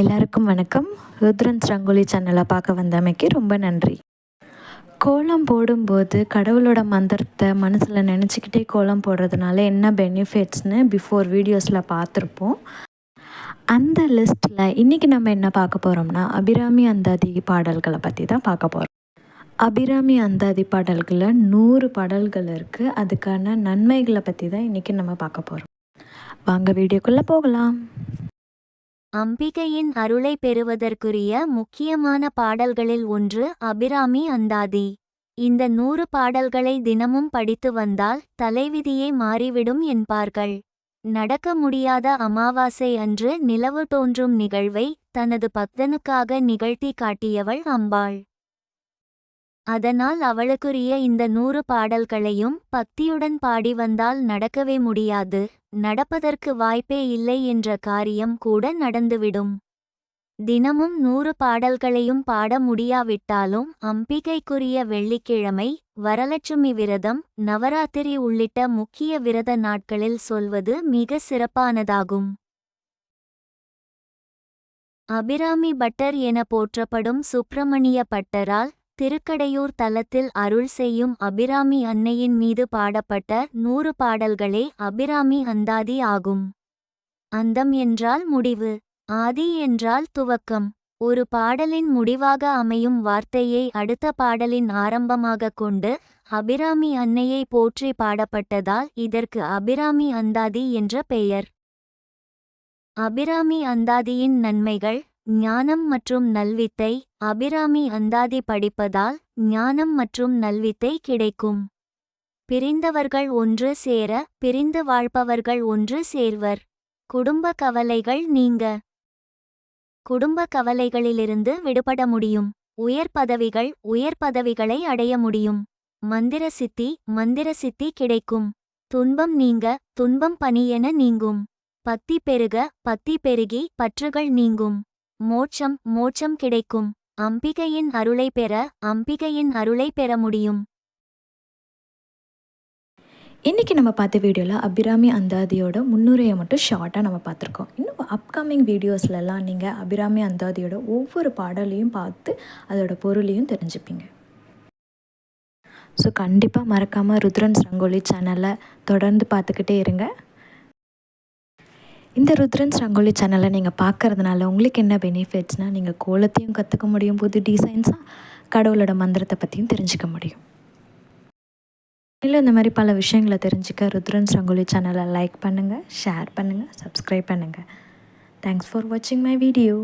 எல்லாருக்கும் வணக்கம். ருத்ரன்ஸ் ரங்கோலி சேனலை பார்க்க வந்தமைக்கு ரொம்ப நன்றி. கோலம் போடும்போது கடவுளோட மந்திரத்தை மனசில் நினச்சிக்கிட்டே கோலம் போடுறதுனால என்ன பெனிஃபிட்ஸ்னு பிஃபோர் வீடியோஸில் பார்த்துருப்போம். அந்த லிஸ்ட்டில் இன்றைக்கி நம்ம என்ன பார்க்க போகிறோம்னா அபிராமி அந்தாதி பாடல்களை பற்றி தான் பார்க்க போகிறோம் அபிராமி அந்தாதி பாடல்களில் நூறு பாடல்கள் இருக்குது அதுக்கான நன்மைகளை பற்றி தான் இன்றைக்கி நம்ம பார்க்க போகிறோம் வாங்க வீடியோக்குள்ளே போகலாம். அம்பிகையின் அருளை பெறுவதற்குரிய முக்கியமான பாடல்களில் ஒன்று அபிராமி அந்தாதி. இந்த நூறு பாடல்களை தினமும் படித்து வந்தால் தலைவிதியே மாறிவிடும் என்பார்கள். நடக்க முடியாத அமாவாசை அன்று நிலவு தோன்றும் நிகழ்வை தனது பக்தனுக்காக நிகழ்த்தி காட்டியவள் அம்பாள். அதனால் அவளுக்குரிய இந்த நூறு பாடல்களையும் பக்தியுடன் பாடி வந்தால் நடக்கவே முடியாது. நடப்பதற்கு வாய்ப்பே இல்லை என்ற காரியம் கூட நடந்துவிடும். தினமும் நூறு பாடல்களையும் பாட முடியாவிட்டாலும் அம்பிகைக்குரிய வெள்ளிக்கிழமை வரலட்சுமி விரதம் நவராத்திரி உள்ளிட்ட முக்கிய விரத நாட்களில் சொல்வது மிக சிறப்பானதாகும். அபிராமி பட்டர் என போற்றப்படும் சுப்பிரமணிய பட்டரால் திருக்கடையூர் தலத்தில் அருள் செய்யும் அபிராமி அன்னையின் மீது பாடப்பட்ட நூறு பாடல்களே அபிராமி அந்தாதி ஆகும். அந்தம் என்றால் முடிவு ஆதி என்றால் துவக்கம். ஒரு பாடலின் முடிவாக அமையும் வார்த்தையை அடுத்த பாடலின் ஆரம்பமாக கொண்டு அபிராமி அன்னையை போற்றி பாடப்பட்டதால் இதற்கு அபிராமி அந்தாதி என்ற பெயர். அபிராமி அந்தாதியின் நன்மைகள் ஞானம் மற்றும் நல்வித்தை அபிராமி அந்தாதி படிப்பதால் ஞானம் மற்றும் நல்வித்தை கிடைக்கும். பிரிந்தவர்கள் ஒன்று சேர பிரிந்து வாழ்பவர்கள் ஒன்று சேர்வர். குடும்ப கவலைகள் நீங்க. குடும்ப கவலைகளிலிருந்து விடுபட முடியும். உயர் பதவிகள் உயர் பதவிகளை அடைய முடியும். மந்திர சித்தி மந்திர சித்தி கிடைக்கும். துன்பம் நீங்க துன்பம் பணியென நீங்கும். பத்தி பெருக பத்தி பெருகி பற்றுகள் நீங்கும். மோட்சம் மோட்சம் கிடைக்கும். அம்பிகையின் அருளை பெற அம்பிகையின் அருளை பெற முடியும். இன்றைக்கி நம்ம பார்த்த வீடியோவில் அபிராமி அந்தாதியோட முன்னுரையை மட்டும் ஷார்ட்டாக நம்ம பார்த்துருக்கோம். இன்னும் அப்கமிங் வீடியோஸ்லலாம் நீங்கள் அபிராமி அந்தாதியோட ஒவ்வொரு பாடலையும் பார்த்து அதோட பொருளையும் தெரிஞ்சுப்பீங்க. ஸோ கண்டிப்பாக மறக்காமல் ருத்ரன்ஸ் ரங்கோலி சேனலை தொடர்ந்து பார்த்துக்கிட்டே இருங்க. இந்த ருத்ரன்ஸ் ரங்கோலி சேனலை நீங்கள் பார்க்குறதுனால உங்களுக்கு என்ன பெனிஃபிட்ஸ்னால் நீங்கள் கோலத்தையும் கற்றுக்க முடியும். புது டிசைன்ஸாக கடவுளோட மந்திரத்தை பற்றியும் தெரிஞ்சுக்க முடியும். இல்லை இந்த மாதிரி பல விஷயங்களை தெரிஞ்சுக்க ருத்ரன்ஸ் ரங்கோலி சேனலை லைக் பண்ணுங்கள் ஷேர் பண்ணுங்கள் சப்ஸ்கிரைப் பண்ணுங்கள் தேங்க்ஸ் ஃபார் வாட்சிங் மை வீடியோ